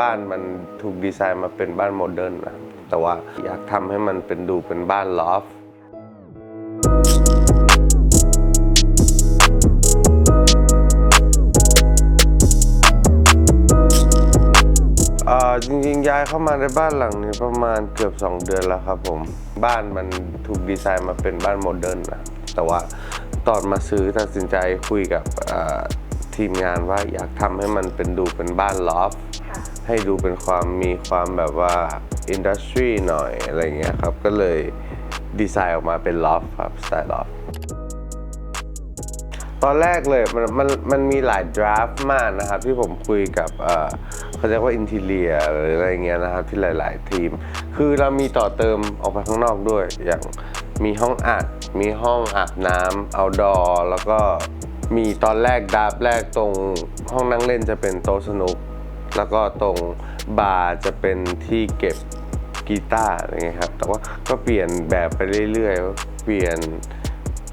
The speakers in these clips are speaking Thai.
บ้านมันถูกดีไซน์มาเป็นบ้านโมเดิร์นนะแต่ว่าอยากทำให้มันเป็นดูเป็นบ้านลอฟอ่อจริงๆย้ายเข้ามาในบ้านหลังนี้ประมาณเกือบ 2 เดือนแล้วครับผม บ้านมันถูกดีไซน์มาเป็นบ้านโมเดิร์นนะแต่ว่าตอนมาซื้อตัดสินใจคุยกับทีมงานว่าอยากทำให้มันเป็นดูเป็นบ้านลอฟ ให้ดูเป็นความมีความแบบว่าอินดัสทรีหน่อยอะไรเงี้ยครับ ก็เลยดีไซน์ออกมาเป็นลอฟครับสไตล์ลอฟตอนแรกเลยมันมันมันมีหลายดราฟต์มากนะครับ ที่ผมคุยกับเออเขาเรียกว่าอินทีเลียหรืออะไรเงี้ยนะครับ ที่หลาย ๆ ทีม คือเรามีต่อเติมออกไปข้างนอกด้วย อย่างมีห้องอัด มีห้องอาบน้ำเอาดอแล้วก็มีตอนแรกดราฟต์แรกตรงห้องนั่งเล่นจะเป็นโต๊ะสนุก แล้วก็ตรงบาร์จะเป็นที่เก็บกีตาร์อะไรเงี้ยครับ แต่ว่าก็เปลี่ยนแบบไปเรื่อยๆ เปลี่ยน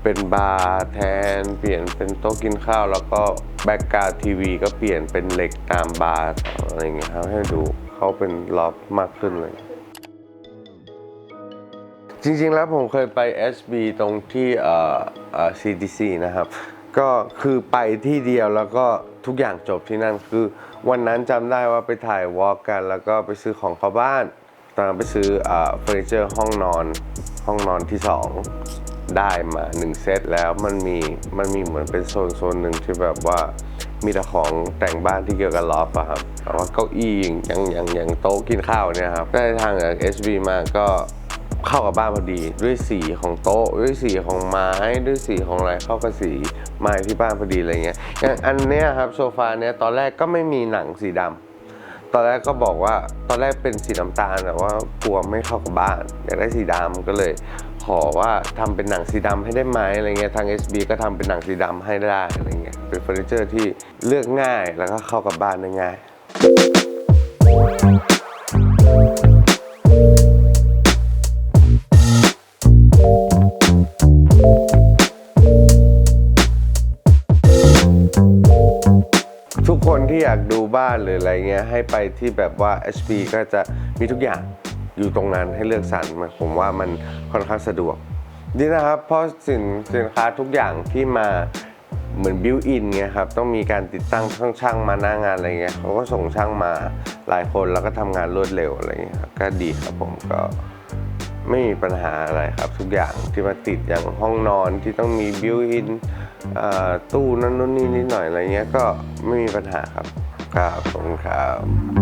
เป็นบาร์แทน เปลี่ยนเป็นโต๊ะกินข้าว แล้วก็แบ็กกราวทีวีก็เปลี่ยนเป็นเหล็กตามบาร์อะไรเงี้ยครับให้ดูเขาเป็นล็อบมากขึ้นเลย จริงๆแล้วผมเคยไป SB ตรงที่เอ่อเอ่อ CDC นะครับ ก็คือไปที่เดียวแล้วก็ทุกอย่างจบที่นั่นคือ วันนั้นจำได้ว่าไปถ่ายวอล์กกัน แล้วก็ไปซื้อของเข้าบ้าน ตอนนั้นไปซื้อเฟอร์นิเจอร์ห้องนอนห้องนอนที่2ได้มา1เซตแล้วมันมีมันมีเหมือนเป็นโซนโซนหนึ่งที่แบบว่ามีแต่ของแต่งบ้านที่เกี่ยวกับลอฟอะครับแต่ว่าเก้าอี้อย่างอย่างอย่างโต๊ะกินข้าวเนี่ยครับได้ทางจาก SB มาก็ เข้ากับบ้านพอดีด้วยสีของโต๊ะ ด้วยสีของไม้ด้วยสีของอะไรเข้ากับสีไม้ที่บ้านพอดีอะไรเงี้ยอย่างอันเนี้ยครับโซฟาเนี้ยตอนแรกก็ไม่มีหนังสีดำตอนแรกก็บอกว่าตอนแรกเป็นสีน้ำตาลแต่ว่ากลัวไม่เข้ากับบ้านอยากได้สีดำก็เลยขอว่าทำเป็นหนังสีดำให้ได้ไหมอะไรเงี้ยทาง SB ก็ทำเป็นหนังสีดำให้ได้อะไรเงี้ยเป็นเฟอร์นิเจอร์ที่เลือกง่ายแล้วก็เข้ากับบ้านได้ง่าย ทุกคนที่อยากดูบ้านหรืออะไรเงี้ยให้ไปที่แบบว่า HP ก็จะมีทุกอย่างอยู่ตรงนั้นให้เลือกสรรมาผมว่ามันค่อนข้างสะดวกดีนะครับเพราะสินสินค้าทุกอย่างที่มาเหมือนบิวอินเงี้ยครับต้องมีการติดตั้งช่างช่างมาหน้างานอะไรเงี้ยเขาก็ส่งช่างมาหลายคนแล้วก็ทำงานรวดเร็วอะไรเงี้ยครับก็ดีครับผมก็ไม่มีปัญหาอะไรครับ ทุกอย่างที่มาติดอย่างห้องนอนที่ต้องมีบิวอิน ตู้นั่นนู่นนี่นิดหน่อยอะไรเงี้ยก็ไม่มีปัญหาครับครับผมครับ